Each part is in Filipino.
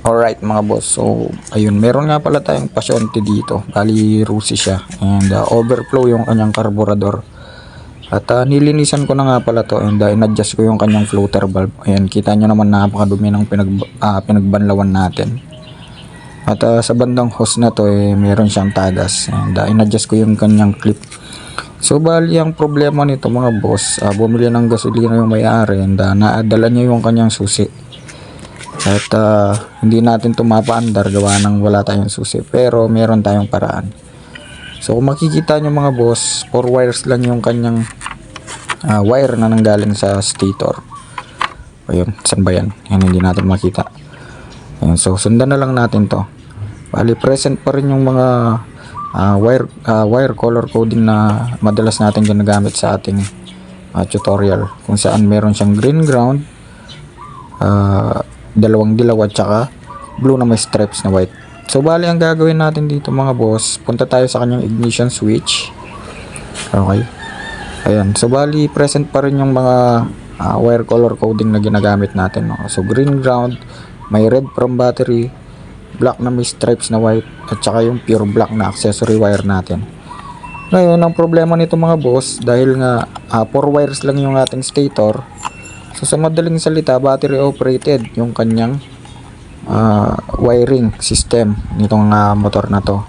Alright mga boss, so ayun, meron nga pala tayong pasyonte dito. Bali, rusi siya. And uh, overflow yung kanyang karburador. At uh, nilinisan ko na nga pala to and uh, in-adjust ko yung kanyang floater valve. Ayan, kita nyo naman napakadumi ng pinag, ah, pinagbanlawan natin. At uh, sa bandang hose na to, eh, meron siyang tagas. And uh, in-adjust ko yung kanyang clip. So bali ang problema nito mga boss, uh, bumili ng gasolina yung may-ari and uh, naadala niya yung kanyang susi. At ah, hindi natin tumapaandar gawa ng wala tayong susi. Pero meron tayong paraan. So kung makikita nyo mga boss, 4 wires lang yung kanyang ah, wire na nanggaling sa stator. Ayun, saan ba yan? Yan hindi natin makita. Ayun, so sundan na lang natin to. Bali present pa rin yung mga ah, wire ah, wire color coding na madalas natin ginagamit sa ating ah, tutorial kung saan meron siyang green ground ah, dalawang dilaw at saka blue na may stripes na white. So bali ang gagawin natin dito mga boss, punta tayo sa kanyang ignition switch. Okay. Ayan, so bali present pa rin yung mga ah, wire color coding na ginagamit natin. No? So green ground, may red from battery, black na may stripes na white, at saka yung pure black na accessory wire natin. Ngayon, ang problema nito mga boss, dahil nga 4 wires lang yung ating stator, So sa madaling salita, battery operated yung kanyang ah, wiring system nitong ah, motor na to.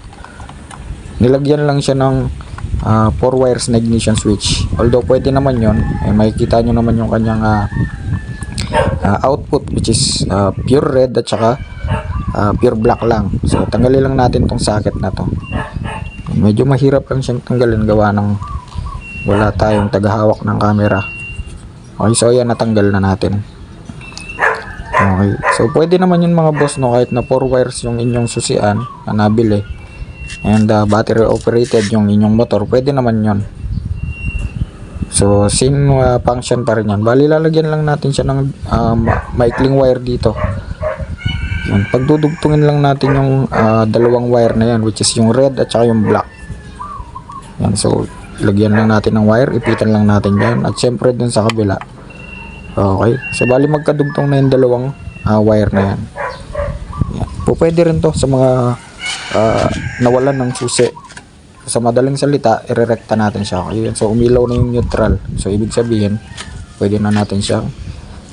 Nilagyan lang siya ng 4 wires na ignition switch. Although pwede naman yon, eh, makikita nyo naman yung kanyang ah, ah, output which is ah, pure red at saka ah, pure black lang. So tanggalin lang natin tong socket na to. Medyo mahirap lang siyang tanggalin gawa ng wala tayong tagahawak ng camera. Okay, so ayan, natanggal na natin. Okay, so pwede naman yun mga boss, no, kahit na 4 wires yung inyong susian na nabili. And uh, battery operated yung inyong motor, pwede naman yun. So, same uh, function pa rin yan. Bali, lalagyan lang natin siya ng uh, ma- maikling wire dito. Yan. Pagdudugtungin lang natin yung uh, dalawang wire na yan, which is yung red at saka yung black. Yan, so, lagyan lang natin ng wire, ipitan lang natin yan. At syempre dun sa kabila. Okay. So, bali magkadugtong na yung dalawang ah, wire na yan. yan. Po, pwede rin to sa mga ah, nawalan ng susi. Sa madaling salita, irerekta natin siya. Okay. So, umilaw na yung neutral. So, ibig sabihin, pwede na natin siyang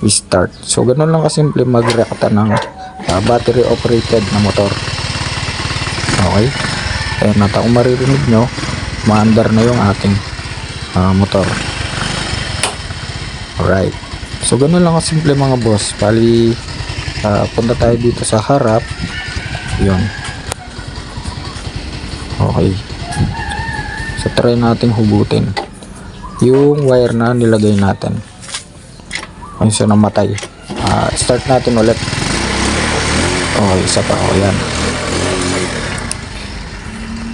i-start. So, ganun lang kasimple magrekta ng ah, battery operated na motor. Okay. Ayan, nata kung maririnig nyo, maandar na yung ating ah, motor. Alright. So, ganun lang kasimple mga boss. Bali, ah, punta tayo dito sa harap. Yun. Okay. So, try nating hugutin. Yung wire na nilagay natin. Ayun, so namatay. Ah, start natin ulit. Okay, isa pa. O, yan.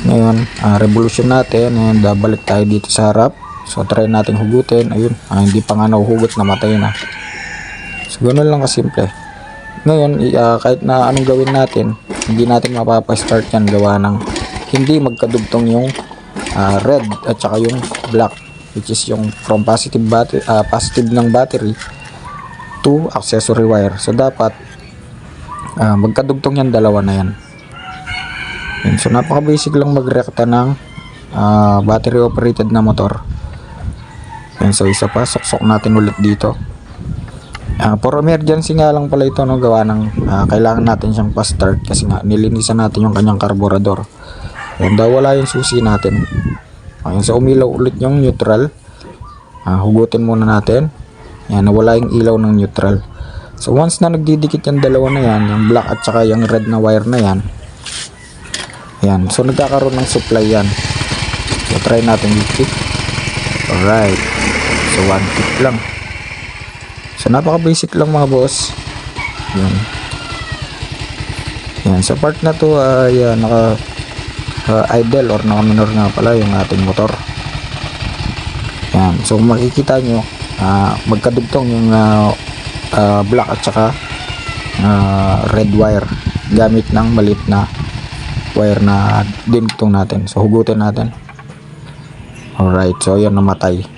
Ngayon, ah, revolution natin and ah, balik tayo dito sa harap. So try natin hugutin. Ayun, ah, hindi pa nga nahuhugot namatay na. So ganun lang kasimple. Ngayon, ah, kahit na anong gawin natin, hindi natin mapapa-start yan gawa ng hindi magkadugtong yung ah, red at saka yung black which is yung from positive battery ah, positive ng battery to accessory wire. So dapat ah, magkadugtong yan dalawa na yan. Yun. So napaka basic lang magrekta ng ah, battery operated na motor. Yan, so isa pa, suksok natin ulit dito. Ah, for emergency nga lang pala ito no gawa ng ah, kailangan natin siyang pa-start kasi nga nilinisan natin yung kanyang karburador. Yan daw wala yung susi natin. Ayun, so umilaw ulit yung neutral. Ah, hugutin muna natin. Yan, nawala yung ilaw ng neutral. So once na nagdidikit yung dalawa na yan, yung black at saka yung red na wire na yan, yan. So, nagkakaroon ng supply yan. So, try natin i-kick. Alright. So, one kick lang. So, napaka-basic lang mga boss. Yan. Yan. Sa part na to, ay uh, naka uh, idle or naka-minor nga pala yung ating motor. Yan. So, makikita nyo, ah, magkadugtong yung ah, ah, black at saka ah, red wire gamit ng malit na wire na dinugtong natin. So, hugutin natin. Alright. So, ayan namatay.